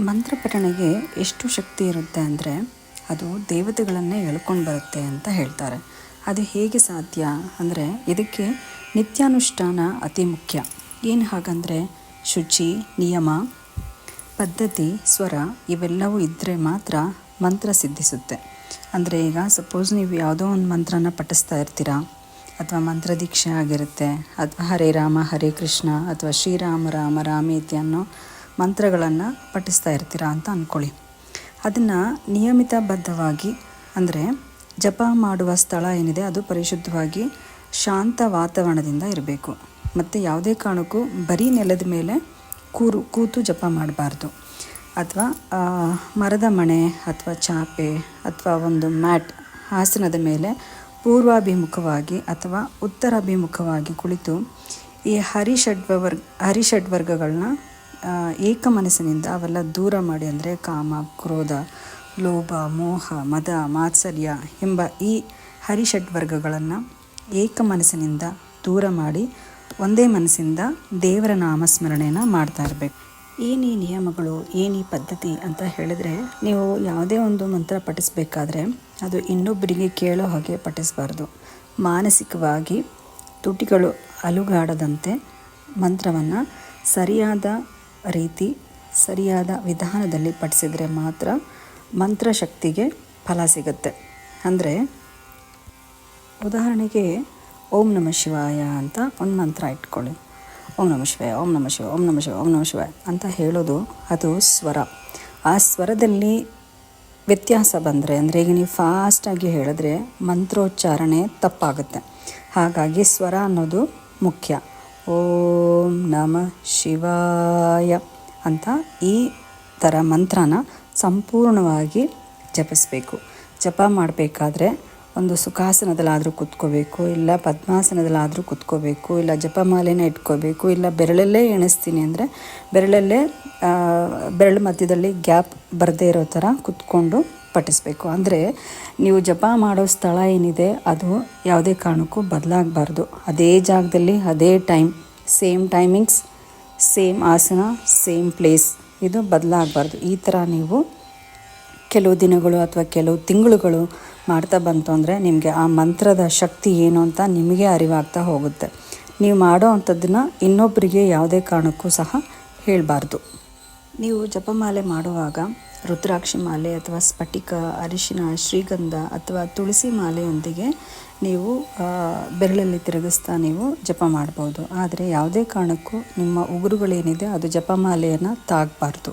ಮಂತ್ರ ಪಠಣೆಗೆ ಎಷ್ಟು ಶಕ್ತಿ ಇರುತ್ತೆ ಅಂದರೆ ಅದು ದೇವತೆಗಳನ್ನೇ ಎಳ್ಕೊಂಡು ಬರುತ್ತೆ ಅಂತ ಹೇಳ್ತಾರೆ. ಅದು ಹೇಗೆ ಸಾಧ್ಯ ಅಂದರೆ ಇದಕ್ಕೆ ನಿತ್ಯಾನುಷ್ಠಾನ ಅತಿ ಮುಖ್ಯ. ಏನು ಹಾಗಂದರೆ ಶುಚಿ, ನಿಯಮ, ಪದ್ಧತಿ, ಸ್ವರ ಇವೆಲ್ಲವೂ ಇದ್ದರೆ ಮಾತ್ರ ಮಂತ್ರ ಸಿದ್ಧಿಸುತ್ತೆ. ಅಂದರೆ ಈಗ ಸಪೋಸ್ ನೀವು ಯಾವುದೋ ಒಂದು ಮಂತ್ರನ ಪಠಿಸ್ತಾ ಇರ್ತೀರಾ, ಅಥವಾ ಮಂತ್ರ ದೀಕ್ಷೆ ಆಗಿರುತ್ತೆ, ಅಥವಾ ಹರೇ ರಾಮ, ಹರೇ ಕೃಷ್ಣ, ಅಥವಾ ಶ್ರೀರಾಮ, ರಾಮ, ರಾಮೇತಿ ಅನ್ನೋ ಮಂತ್ರಗಳನ್ನು ಪಠಿಸ್ತಾ ಇರ್ತೀರಾ ಅಂತ ಅಂದ್ಕೊಳ್ಳಿ ಅದನ್ನು ನಿಯಮಿತಬದ್ಧವಾಗಿ ಅಂದರೆ ಜಪ ಮಾಡುವ ಸ್ಥಳ ಏನಿದೆ ಅದು ಪರಿಶುದ್ಧವಾಗಿ ಶಾಂತ ವಾತಾವರಣದಿಂದ ಇರಬೇಕು. ಮತ್ತು ಯಾವುದೇ ಕಾರಣಕ್ಕೂ ಬರೀ ನೆಲದ ಮೇಲೆ ಕೂರು, ಕೂತು ಜಪ ಮಾಡಬಾರ್ದು. ಅಥವಾ ಮರದ ಮಣೆ ಅಥವಾ ಚಾಪೆ ಅಥವಾ ಒಂದು ಮ್ಯಾಟ್ ಹಾಸನದ ಮೇಲೆ ಪೂರ್ವಾಭಿಮುಖವಾಗಿ ಅಥವಾ ಉತ್ತರಾಭಿಮುಖವಾಗಿ ಕುಳಿತು ಈ ಹರಿಷಡ್ವರ್ಗ ಹರಿಷಡ್ವರ್ಗಗಳನ್ನ ಏಕ ಮನಸ್ಸಿನಿಂದ ಅವೆಲ್ಲ ದೂರ ಮಾಡಿ ಅಂದರೆ ಕಾಮ, ಕ್ರೋಧ, ಲೋಭ, ಮೋಹ, ಮದ, ಮಾತ್ಸರ್ಯ ಎಂಬ ಈ ಹರಿಷಡ್ವರ್ಗಗಳನ್ನು ಏಕ ಮನಸ್ಸಿನಿಂದ ದೂರ ಮಾಡಿ ಒಂದೇ ಮನಸ್ಸಿಂದ ದೇವರ ನಾಮಸ್ಮರಣೆಯನ್ನು ಮಾಡ್ತಾ ಇರಬೇಕು. ಏನು ನಿಯಮಗಳು ಏನು ಪದ್ಧತಿ ಅಂತ ಹೇಳಿದರೆ ನೀವು ಯಾವುದೇ ಒಂದು ಮಂತ್ರ ಪಠಿಸ್ಬೇಕಾದ್ರೆ ಅದು ಇನ್ನೊಬ್ಬರಿಗೆ ಕೇಳೋ ಹಾಗೆ ಪಠಿಸಬಾರ್ದು. ಮಾನಸಿಕವಾಗಿ ತುಟಿಗಳು ಅಲುಗಾಡದಂತೆ ಮಂತ್ರವನ್ನು ಸರಿಯಾದ ರೀತಿ ಸರಿಯಾದ ವಿಧಾನದಲ್ಲಿ ಪಠಿಸಿದರೆ ಮಾತ್ರ ಮಂತ್ರಶಕ್ತಿಗೆ ಫಲ ಸಿಗುತ್ತೆ. ಅಂದರೆ ಉದಾಹರಣೆಗೆ ಓಂ ನಮ ಶಿವಾಯ ಅಂತ ಒಂದು ಮಂತ್ರ ಇಟ್ಕೊಳ್ಳಿ. ಓಂ ನಮ ಶಿವಾಯ, ಓಂ ನಮ ಶಿವ ಓಂ ನಮ ಶಿವ ಓಂ ನಮ ಶಿವಾಯ ಅಂತ ಹೇಳೋದು ಅದು ಸ್ವರ. ಆ ಸ್ವರದಲ್ಲಿ ವ್ಯತ್ಯಾಸ ಬಂದರೆ ಅಂದರೆ ಈಗ ನೀವು ಫಾಸ್ಟಾಗಿ ಹೇಳಿದ್ರೆ ಮಂತ್ರೋಚ್ಚಾರಣೆ ತಪ್ಪಾಗುತ್ತೆ. ಹಾಗಾಗಿ ಸ್ವರ ಅನ್ನೋದು ಮುಖ್ಯ. ಓಂ ನಮ ಶಿವಾಯ ಅಂತ ಈ ಥರ ಮಂತ್ರನ ಸಂಪೂರ್ಣವಾಗಿ ಜಪಿಸಬೇಕು. ಜಪ ಮಾಡಬೇಕಾದ್ರೆ ಒಂದು ಸುಖಾಸನದಲ್ಲಾದರೂ ಕುತ್ಕೋಬೇಕು, ಇಲ್ಲ ಪದ್ಮಾಸನದಲ್ಲಾದರೂ ಕುತ್ಕೋಬೇಕು, ಇಲ್ಲ ಜಪಮಾಲೆನೇ ಇಟ್ಕೋಬೇಕು, ಇಲ್ಲ ಬೆರಳಲ್ಲೇ ಎಣಿಸ್ತೀನಿ ಅಂದರೆ ಬೆರಳಲ್ಲೇ ಬೆರಳು ಮಧ್ಯದಲ್ಲಿ ಗ್ಯಾಪ್ ಬರದೇ ಇರೋ ಥರ ಕೂತ್ಕೊಂಡು ಪಠಿಸ್ಬೇಕು. ಅಂದರೆ ನೀವು ಜಪ ಮಾಡೋ ಸ್ಥಳ ಏನಿದೆ, ಅದು ಯಾವುದೇ ಕಾರಣಕ್ಕೂ ಬದಲಾಗಬಾರ್ದು. ಅದೇ ಜಾಗದಲ್ಲಿ, ಅದೇ ಟೈಮ್, ಸೇಮ್ ಟೈಮಿಂಗ್ಸ್, ಸೇಮ್ ಆಸನ, ಸೇಮ್ ಪ್ಲೇಸ್, ಇದು ಬದಲಾಗಬಾರ್ದು. ಈ ಥರ ನೀವು ಕೆಲವು ದಿನಗಳು ಅಥವಾ ಕೆಲವು ತಿಂಗಳುಗಳು ಮಾಡ್ತಾ ಬಂತು ಅಂದರೆ ನಿಮಗೆ ಆ ಮಂತ್ರದ ಶಕ್ತಿ ಏನು ಅಂತ ನಿಮಗೆ ಅರಿವಾಗ್ತಾ ಹೋಗುತ್ತೆ. ನೀವು ಮಾಡೋ ಅಂಥದ್ದನ್ನು ಇನ್ನೊಬ್ಬರಿಗೆ ಯಾವುದೇ ಕಾರಣಕ್ಕೂ ಸಹ ಹೇಳಬಾರ್ದು. ನೀವು ಜಪಮಾಲೆ ಮಾಡುವಾಗ ರುದ್ರಾಕ್ಷಿ ಮಾಲೆ ಅಥವಾ ಸ್ಫಟಿಕ, ಅರಿಶಿನ, ಶ್ರೀಗಂಧ ಅಥವಾ ತುಳಸಿ ಮಾಲೆಯೊಂದಿಗೆ ನೀವು ಬೆರಳಲ್ಲಿ ತಿರುಗಿಸ್ತಾ ನೀವು ಜಪ ಮಾಡ್ಬೋದು. ಆದರೆ ಯಾವುದೇ ಕಾರಣಕ್ಕೂ ನಿಮ್ಮ ಉಗುರುಗಳೇನಿದೆ ಅದು ಜಪಮಾಲೆಯನ್ನು ತಾಗಬಾರ್ದು.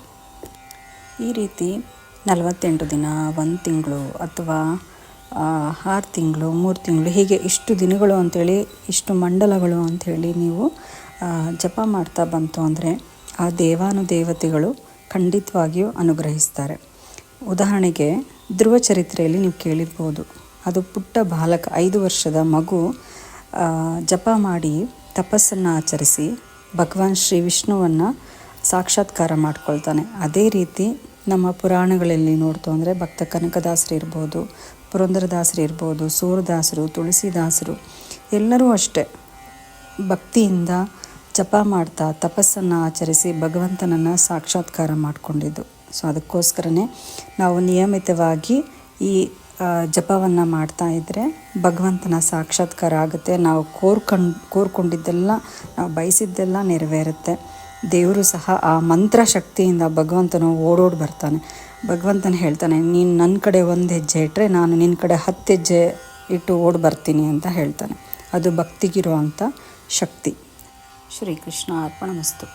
ಈ ರೀತಿ ನಲವತ್ತೆಂಟು ದಿನ, ಒಂದು ತಿಂಗಳು ಅಥವಾ ಆರು ತಿಂಗಳು, ಮೂರು ತಿಂಗಳು, ಹೀಗೆ ಇಷ್ಟು ದಿನಗಳು ಅಂಥೇಳಿ ಇಷ್ಟು ಮಂಡಲಗಳು ಅಂಥೇಳಿ ನೀವು ಜಪ ಮಾಡ್ತಾ ಬಂತು ಅಂದರೆ ಆ ದೇವಾನುದೇವತೆಗಳು ಖಂಡಿತವಾಗಿಯೂ ಅನುಗ್ರಹಿಸ್ತಾರೆ. ಉದಾಹರಣೆಗೆ, ಧ್ರುವ ಚರಿತ್ರೆಯಲ್ಲಿ ನೀವು ಕೇಳಿರ್ಬೋದು. ಅದು ಪುಟ್ಟ ಬಾಲಕ, ಐದು ವರ್ಷದ ಮಗು ಜಪ ಮಾಡಿ ತಪಸ್ಸನ್ನು ಆಚರಿಸಿ ಭಗವಾನ್ ಶ್ರೀ ವಿಷ್ಣುವನ್ನು ಸಾಕ್ಷಾತ್ಕಾರ ಮಾಡ್ಕೊಳ್ತಾನೆ. ಅದೇ ರೀತಿ ನಮ್ಮ ಪುರಾಣಗಳಲ್ಲಿ ನೋಡ್ತು ಅಂದರೆ ಭಕ್ತ ಕನಕದಾಸರು ಇರ್ಬೋದು, ಪುರಂದರದಾಸರು ಇರ್ಬೋದು, ಸೂರದಾಸರು, ತುಳಸಿದಾಸರು ಎಲ್ಲರೂ ಅಷ್ಟೇ ಭಕ್ತಿಯಿಂದ ಜಪ ಮಾಡ್ತಾ ತಪಸ್ಸನ್ನು ಆಚರಿಸಿ ಭಗವಂತನನ್ನು ಸಾಕ್ಷಾತ್ಕಾರ ಮಾಡಿಕೊಂಡಿದ್ದು. ಸೊ ಅದಕ್ಕೋಸ್ಕರನೇ ನಾವು ನಿಯಮಿತವಾಗಿ ಈ ಜಪವನ್ನು ಮಾಡ್ತಾ ಇದ್ದರೆ ಭಗವಂತನ ಸಾಕ್ಷಾತ್ಕಾರ ಆಗುತ್ತೆ. ನಾವು ಕೋರ್ಕೊಂಡು ಕೋರ್ಕೊಂಡಿದ್ದೆಲ್ಲ, ನಾವು ಬಯಸಿದ್ದೆಲ್ಲ ನೆರವೇರುತ್ತೆ. ದೇವರು ಸಹ ಆ ಮಂತ್ರ ಶಕ್ತಿಯಿಂದ ಭಗವಂತನು ಓಡೋಡಿ ಬರ್ತಾನೆ. ಭಗವಂತನ ಹೇಳ್ತಾನೆ, ನೀನು ನನ್ನ ಕಡೆ ಒಂದು ಹೆಜ್ಜೆ ಇಟ್ಟರೆ ನಾನು ನಿನ್ನ ಕಡೆ ಹತ್ತು ಹೆಜ್ಜೆ ಇಟ್ಟು ಓಡಿ ಬರ್ತೀನಿ ಅಂತ ಹೇಳ್ತಾನೆ. ಅದು ಭಕ್ತಿಗಿರುವಂಥ ಶಕ್ತಿ. श्रीकृष्ण अर्पणमस्तू